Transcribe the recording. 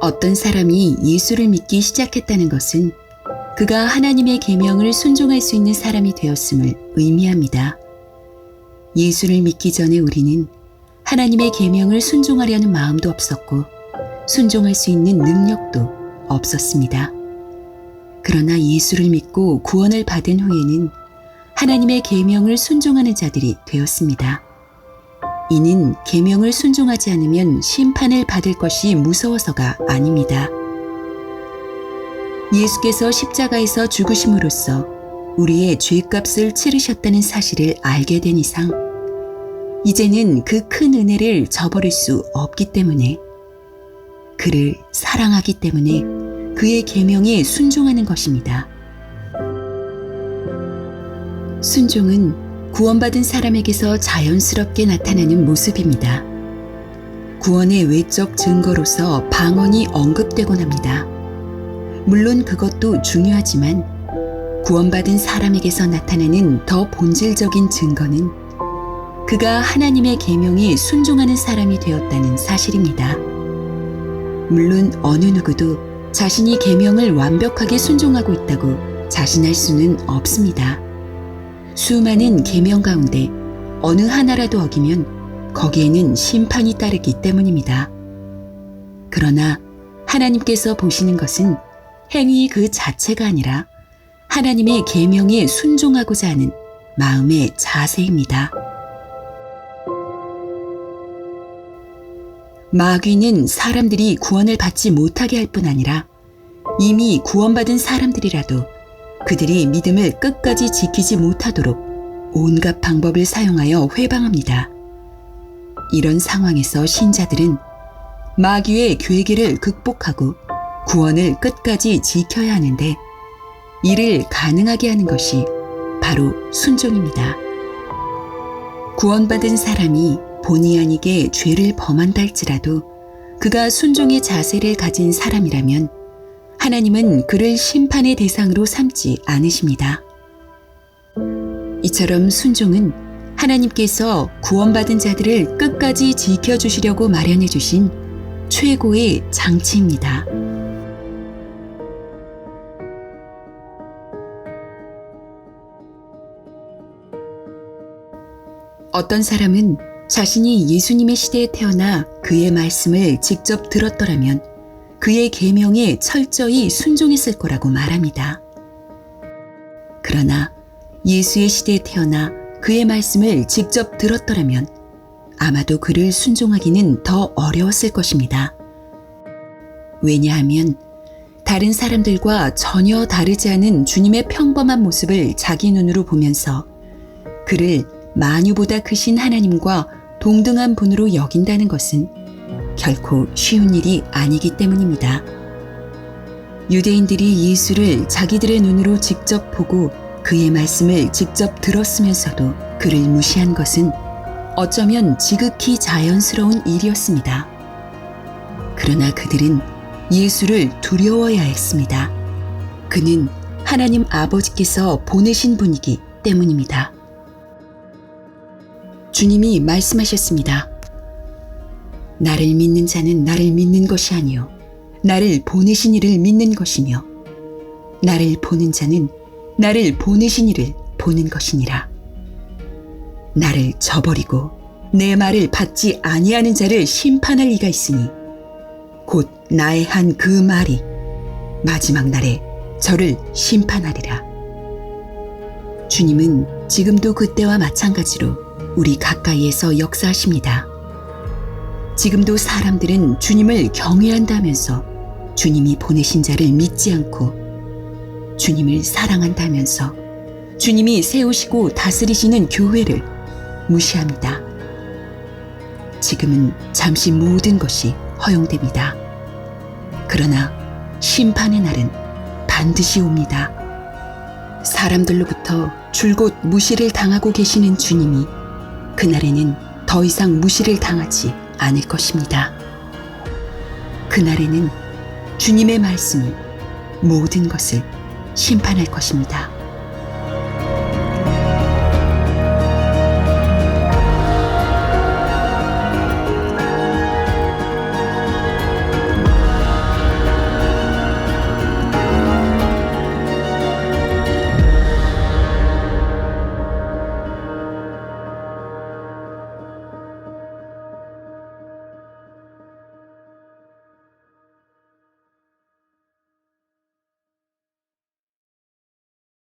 어떤 사람이 예수를 믿기 시작했다는 것은 그가 하나님의 계명을 순종할 수 있는 사람이 되었음을 의미합니다. 예수를 믿기 전에 우리는 하나님의 계명을 순종하려는 마음도 없었고 순종할 수 있는 능력도 없었습니다. 그러나 예수를 믿고 구원을 받은 후에는 하나님의 계명을 순종하는 자들이 되었습니다. 이는 계명을 순종하지 않으면 심판을 받을 것이 무서워서가 아닙니다. 예수께서 십자가에서 죽으심으로써 우리의 죄값을 치르셨다는 사실을 알게 된 이상 이제는 그 큰 은혜를 저버릴 수 없기 때문에 그를 사랑하기 때문에 그의 계명에 순종하는 것입니다. 순종은 구원받은 사람에게서 자연스럽게 나타나는 모습입니다. 구원의 외적 증거로서 방언이 언급되곤 합니다. 물론 그것도 중요하지만 구원받은 사람에게서 나타나는 더 본질적인 증거는 그가 하나님의 계명에 순종하는 사람이 되었다는 사실입니다. 물론 어느 누구도 자신이 계명을 완벽하게 순종하고 있다고 자신할 수는 없습니다. 수많은 계명 가운데 어느 하나라도 어기면 거기에는 심판이 따르기 때문입니다. 그러나 하나님께서 보시는 것은 행위 그 자체가 아니라 하나님의 계명에 순종하고자 하는 마음의 자세입니다. 마귀는 사람들이 구원을 받지 못하게 할 뿐 아니라 이미 구원받은 사람들이라도 그들이 믿음을 끝까지 지키지 못하도록 온갖 방법을 사용하여 회방합니다. 이런 상황에서 신자들은 마귀의 괴계를 극복하고 구원을 끝까지 지켜야 하는데 이를 가능하게 하는 것이 바로 순종입니다. 구원받은 사람이 본의 아니게 죄를 범한다 할지라도 그가 순종의 자세를 가진 사람이라면 하나님은 그를 심판의 대상으로 삼지 않으십니다. 이처럼 순종은 하나님께서 구원받은 자들을 끝까지 지켜주시려고 마련해 주신 최고의 장치입니다. 어떤 사람은 자신이 예수님의 시대에 태어나 그의 말씀을 직접 들었더라면 그의 계명에 철저히 순종했을 거라고 말합니다. 그러나 예수의 시대에 태어나 그의 말씀을 직접 들었더라면 아마도 그를 순종하기는 더 어려웠을 것입니다. 왜냐하면 다른 사람들과 전혀 다르지 않은 주님의 평범한 모습을 자기 눈으로 보면서 그를 만유보다 크신 하나님과 동등한 분으로 여긴다는 것은 결코 쉬운 일이 아니기 때문입니다. 유대인들이 예수를 자기들의 눈으로 직접 보고 그의 말씀을 직접 들었으면서도 그를 무시한 것은 어쩌면 지극히 자연스러운 일이었습니다. 그러나 그들은 예수를 두려워야 했습니다. 그는 하나님 아버지께서 보내신 분이기 때문입니다. 주님이 말씀하셨습니다. 나를 믿는 자는 나를 믿는 것이 아니요 나를 보내신 이를 믿는 것이며 나를 보는 자는 나를 보내신 이를 보는 것이니라. 나를 저버리고 내 말을 받지 아니하는 자를 심판할 이가 있으니 곧 나의 한 그 말이 마지막 날에 저를 심판하리라. 주님은 지금도 그때와 마찬가지로 우리 가까이에서 역사하십니다. 지금도 사람들은 주님을 경외한다면서 주님이 보내신 자를 믿지 않고 주님을 사랑한다면서 주님이 세우시고 다스리시는 교회를 무시합니다. 지금은 잠시 모든 것이 허용됩니다. 그러나 심판의 날은 반드시 옵니다. 사람들로부터 줄곧 무시를 당하고 계시는 주님이 그날에는 더 이상 무시를 당하지 않을 것입니다. 그날에는 주님의 말씀이 모든 것을 심판할 것입니다.